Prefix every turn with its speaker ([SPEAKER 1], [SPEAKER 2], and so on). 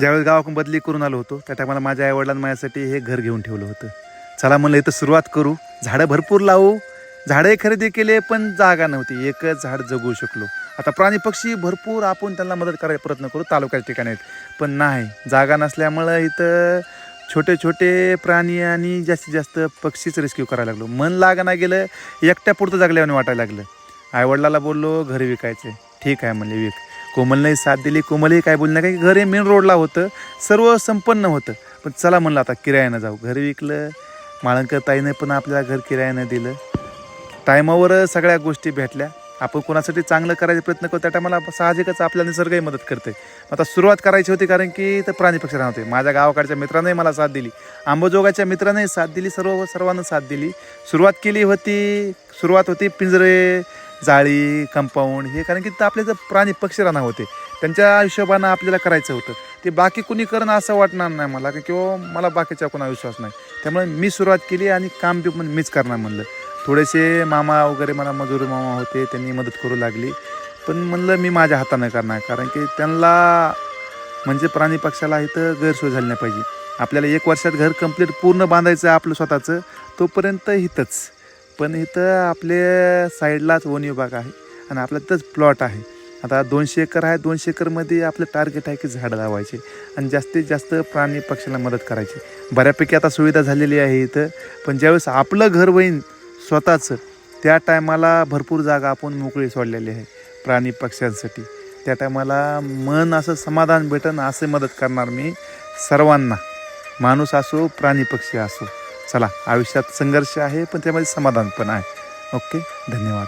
[SPEAKER 1] ज्यावेळेस गावाकडून बदली करून आलो होतो त्या टायमाला माझ्या आईवडिलांनी माझ्यासाठी हे घर घेऊन ठेवलं होतं. चला म्हणलं इथं सुरुवात करू. झाडं भरपूर लावू. झाडे खरेदी केले पण जागा नव्हती. एकच झाड जगू शकलो. आता प्राणी पक्षी भरपूर आपण त्यांना मदत करायचा प्रयत्न करू तालुक्याच्या ठिकाणी. आहेत पण नाही जागा नसल्यामुळं इथं छोटे छोटे प्राणी आणि जास्तीत जास्त पक्षीच रेस्क्यू करायला लागलो. मन लागना गेलं एकट्या पुरतं जगल्याने वाटायला लागलं. आईवडिलाला बोललो घर विकायचं ठीक आहे म्हणले विक. कोमलने साथ दिली. कोमलही काय बोलणार काय घर हे मेन रोडला होतं. सर्व संपन्न होतं. पण चला म्हणलं आता किरायानं जाऊ. घर विकलं. माळंकर ताईने पण आपल्याला घर किरायानं दिलं. टायमावर सगळ्या गोष्टी भेटल्या. आपण कोणासाठी चांगलं करायचा प्रयत्न करतो त्या टायमाला साहजिकच आपल्या निसर्गही मदत करते आता सुरुवात करायची होती कारण की तर प्राणी पक्षी राहते माझ्या गावाकडच्या मित्रांनाही मला साथ दिली. आंबोजोगाच्या मित्रांनाही साथ दिली. सर्व सर्वांना साथ दिली. सुरुवात केली होती सुरुवात होती पिंजरे जाळी कंपाऊंड हे कारण की तिथं आपले जर प्राणी पक्षी राहणार होते त्यांच्या हिशोबानं आपल्याला करायचं होतं. ते बाकी कुणी करणं असं वाटणार नाही मला किंवा मला बाकीच्या कोणा विश्वास नाही. त्यामुळे मी सुरुवात केली आणि काम बी पण मीच करणार म्हणलं. थोडेसे मामा वगैरे मला मजूर मामा होते त्यांनी मदत करू लागली. पण म्हणलं मी माझ्या हातानं करणार कारण की त्यांना म्हणजे प्राणी पक्षाला इथं गैरसोय झाली नाही पाहिजे. आपल्याला एक वर्षात घर कंप्लीट पूर्ण बांधायचं आपलं स्वतःचं तोपर्यंत इथंच. पण इथं आपल्या साईडलाच वन विभाग आहे आणि आपल्या तिथंच प्लॉट आहे. आता दोनशे एकर आहे दोनशे एकरमध्ये आपलं टार्गेट आहे की झाडं लावायचे आणि जास्तीत जास्त प्राणी पक्षाला मदत करायची. बऱ्यापैकी आता सुविधा झालेली आहे इथं पण ज्यावेळेस आपलं घर होईन स्वतःचं त्या टायमाला भरपूर जागा आपण मोकळी सोडलेली आहे प्राणी पक्ष्यांसाठी. त्या टायमाला मन असं समाधान भेटन असे मदत करणार मी सर्वांना. माणूस असो प्राणी पक्षी असो. चला आयुष्यात संघर्ष आहे पण त्यामध्ये समाधान पण आहे. ओके धन्यवाद.